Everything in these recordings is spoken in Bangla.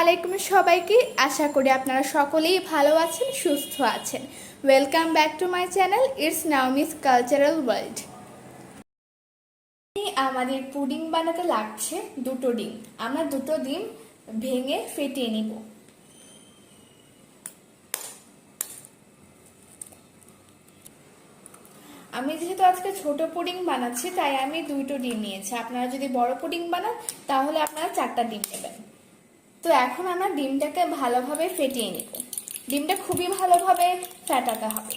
আলাইকুম সবাইকে। আশা করি আপনারা সকলেই ভালো আছেন, সুস্থ আছেন। Welcome back to my channel it's Naomi's cultural world আমাদের পুডিং বানাতে লাগছে দুটো ডিম। আমরা দুটো ডিম ভেঙে ফেটিয়ে নিব। আমি যেহেতু আজকে ছোট পুডিং বানাচ্ছি, তাই আমি দুটো ডিম নিয়েছি। আপনারা যদি বড় পুডিং বানান, তাহলে আপনারা চারটা ডিম নেবেন। তো এখন আমরা ডিমটাকে ভালোভাবে ফেটিয়ে নিব। ডিমটা খুবই ভালোভাবে ফেটাতে হবে।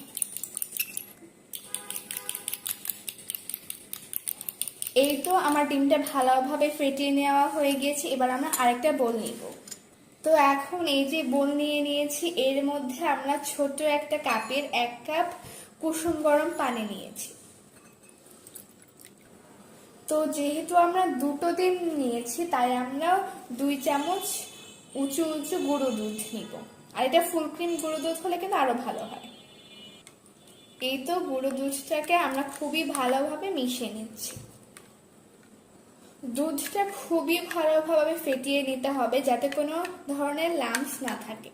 এই তো আমার ডিমটা ভালোভাবে ফেটিয়ে নেওয়া হয়ে গিয়েছে। এবার আমরা আরেকটা বোল নিব। তো এখন এই যে বোল নিয়ে নিয়েছি, এর মধ্যে আমরা ছোট একটা কাপের এক কাপ কুসুম গরম পানি নিয়েছি। তো যেহেতু আমরা দুটো ডিম নিয়েছি, তাই আমরা দুই চামচ উঁচু উঁচু গুঁড়ো দুধ নিব। আর এটা ফুল ক্রিম গুঁড়ো দুধ হলে কিন্তু আরও ভালো হয়। এই তো গুঁড়ো দুধটাকে আমরা খুবই ভালোভাবে মিশিয়ে নিচ্ছি। দুধটা খুবই ভালোভাবে ফেটিয়ে নিতে হবে যাতে কোনো ধরনের লাম্পস না থাকে।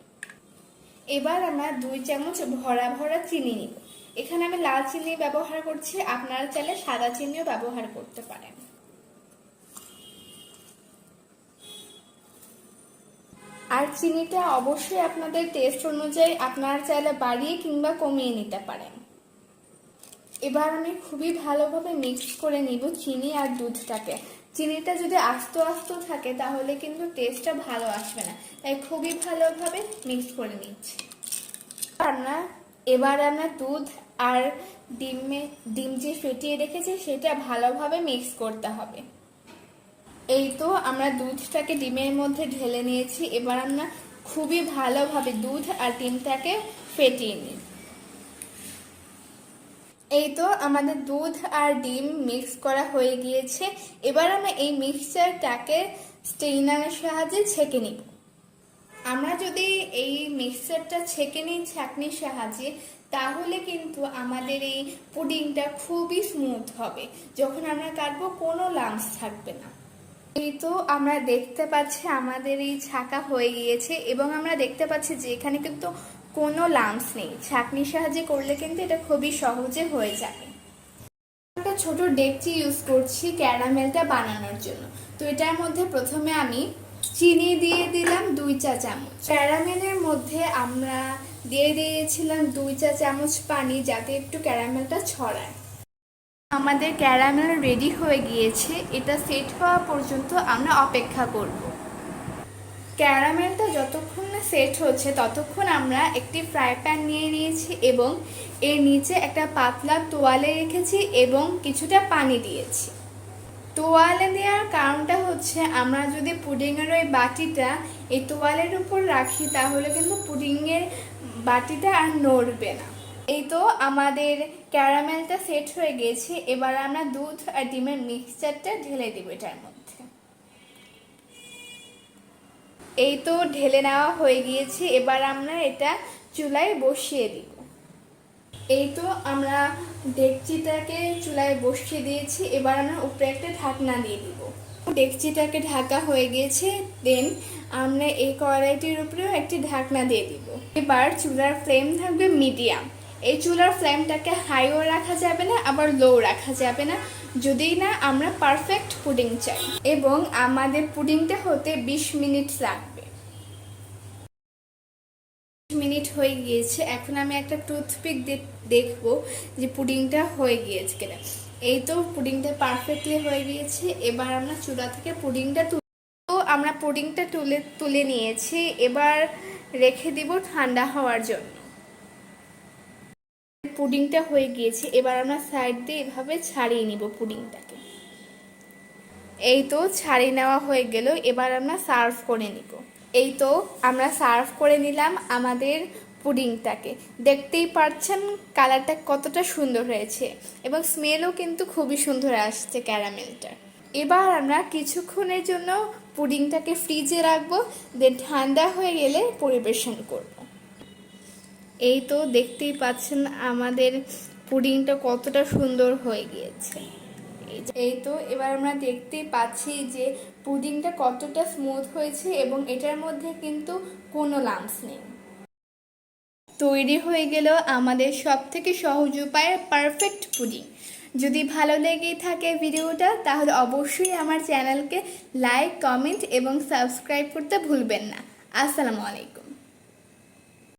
এবার আমরা দুই চামচ ভরা ভরা চিনি নিব। এখানে আমি লাল চিনি ব্যবহার করছি, আপনারা চাইলে সাদা চিনিও ব্যবহার করতে পারেন। আর চিনিটা অবশ্যই আপনাদের টেস্ট অনুযায়ী আপনারা চাইলে বাড়িয়ে কিংবা কমিয়ে নিতে পারেন। এবার আমি খুবই ভালোভাবে মিক্স করে নিব চিনি আর দুধটাকে। চিনিটা যদি আস্ত আস্ত থাকে তাহলে কিন্তু টেস্টটা ভালো আসবে না। তাই খুবই ভালোভাবে মিক্স করে নিচ্ছি। আমরা এবার আমরা দুধ আর ডিমে, ডিম যে ফেটিয়ে রেখেছি সেটা ভালোভাবে মিক্স করতে হবে। এই তো আমরা দুধটাকে ডিমের মধ্যে ঢেলে নিয়েছি। এবার আমরা খুবই ভালোভাবে দুধ আর ডিমটাকে ফেটিয়ে নিই। এই তো আমাদের দুধ আর ডিম মিক্স করা হয়ে গিয়েছে। এবার আমরা এই মিক্সচারটাকে স্টেইনারের সাহায্যে ছেঁকে নিব। আমরা যদি এই মিক্সচারটা ছেঁকে নিই ছাঁকনির সাহায্যে, তাহলে কিন্তু আমাদের এই পুডিংটা খুবই স্মুথ হবে। যখন আমরা কাটবো কোনো লাম্পস থাকবে না। এই তো আমরা দেখতে পাচ্ছি আমাদের এই ছাকা হয়ে গিয়েছে এবং আমরা দেখতে পাচ্ছি যে এখানে কিন্তু কোনো লাম্পস নেই। ছাঁকনির সাহায্যে করলে কিন্তু এটা খুবই সহজে হয়ে যাবে। একটা ছোট ডেকচি ইউজ করছি ক্যারামেলটা বানানোর জন্য। তো এটার মধ্যে প্রথমে আমি চিনি দিয়ে দিলাম দুই চা চামচ। ক্যারামেলের মধ্যে আমরা দিয়ে দিয়েছিলাম দুই চা চামচ পানি যাতে একটু ক্যারামেলটা ছড়ায়। আমাদের ক্যারামেল রেডি হয়ে গিয়েছে, এটা সেট হওয়া পর্যন্ত আমরা অপেক্ষা করব। ক্যারামেলটা যতক্ষণ না সেট হচ্ছে, ততক্ষণ আমরা একটি ফ্রাই প্যান নিয়ে নিয়েছি এবং এর নিচে একটা পাতলা তোয়ালে রেখেছি এবং কিছুটা পানি দিয়েছি। তোয়ালে দেওয়ার কারণটা হচ্ছে, আমরা যদি পুডিংয়ের ওই বাটিটা এই তোয়ালের উপর রাখি, তাহলে কিন্তু পুডিংয়ের বাটিটা আর নড়বে না। এই তো আমাদের ক্যারামেলটা সেট হয়ে গেছে, এবার আমরা দুধ আর ডিমের মিক্সচারটা ঢেলে দিব এটার মধ্যে। এই তো ঢেলে নেওয়া হয়ে গিয়েছে, এবার আমরা এটা চুলায় বসিয়ে দিব। এই তো আমরা ডেকচিটাকে চুলায় বসিয়ে দিয়েছি, এবার আমরা উপরে একটা ঢাকনা দিয়ে দিব। ডেকচিটাকে ঢাকা হয়ে গিয়েছে, দেন আমরা এই কড়াইটির উপরেও একটি ঢাকনা দিয়ে দিব। এবার চুলার ফ্লেম থাকবে মিডিয়াম। এই চুলার ফ্লেমটাকে হাইও রাখা যাবে না, আবার লো রাখা যাবে না। যদি না, আমরা পারফেক্ট পুডিং চাই। এবং আমাদের পুডিংটা হতে 20 মিনিট লাগবে। মিনিট হয়ে গিয়েছে। এখন আমি একটা টুথপিক দেখব যে পুডিংটা হয়ে গিয়েছে কিনা। এই তো পুডিংটা পারফেক্টলি হয়ে গিয়েছে। এবার আমরা চুলা থেকে পুডিংটা তো আমরা পুডিংটা তুলে তুলে নিয়েছি। এবার রেখে দিব ঠান্ডা হওয়ার জন্য। পুডিংটা হয়ে গিয়েছে, এবার আমরা সাইড দিয়ে এভাবে ছাড়িয়ে নিব পুডিংটাকে। এই তো ছাড়িয়ে নেওয়া হয়ে গেল, এবার আমরা সার্ভ করে নিব। এই তো আমরা সার্ভ করে নিলাম আমাদের পুডিংটাকে। দেখতেই পাচ্ছেন কালারটা কতটা সুন্দর হয়েছে এবং স্মেলও কিন্তু খুবই সুন্দর আসছে ক্যারামেলটা এবার আমরা কিছুক্ষণের জন্য পুডিংটাকে ফ্রিজে রাখব দেন ঠান্ডা হয়ে গেলে পরিবেশন করব। এই তো দেখতেই পাচ্ছেন আমাদের পুডিংটা কতটা সুন্দর হয়ে গিয়েছে। এই তো এবার আমরা দেখতে পাচ্ছি যে পুডিংটা কতটা স্মুথ হয়েছে এবং এটার মধ্যে কিন্তু কোনো লাম্পস নেই। তৈরি হয়ে গেল আমাদের সব থেকে সহজ উপায়ে পারফেক্ট পুডিং যদি ভালো লেগে থাকে ভিডিওটা, তাহলে অবশ্যই আমার চ্যানেলকে লাইক কমেন্ট এবং সাবস্ক্রাইব করতে ভুলবেন না। আসসালামু আলাইকুম।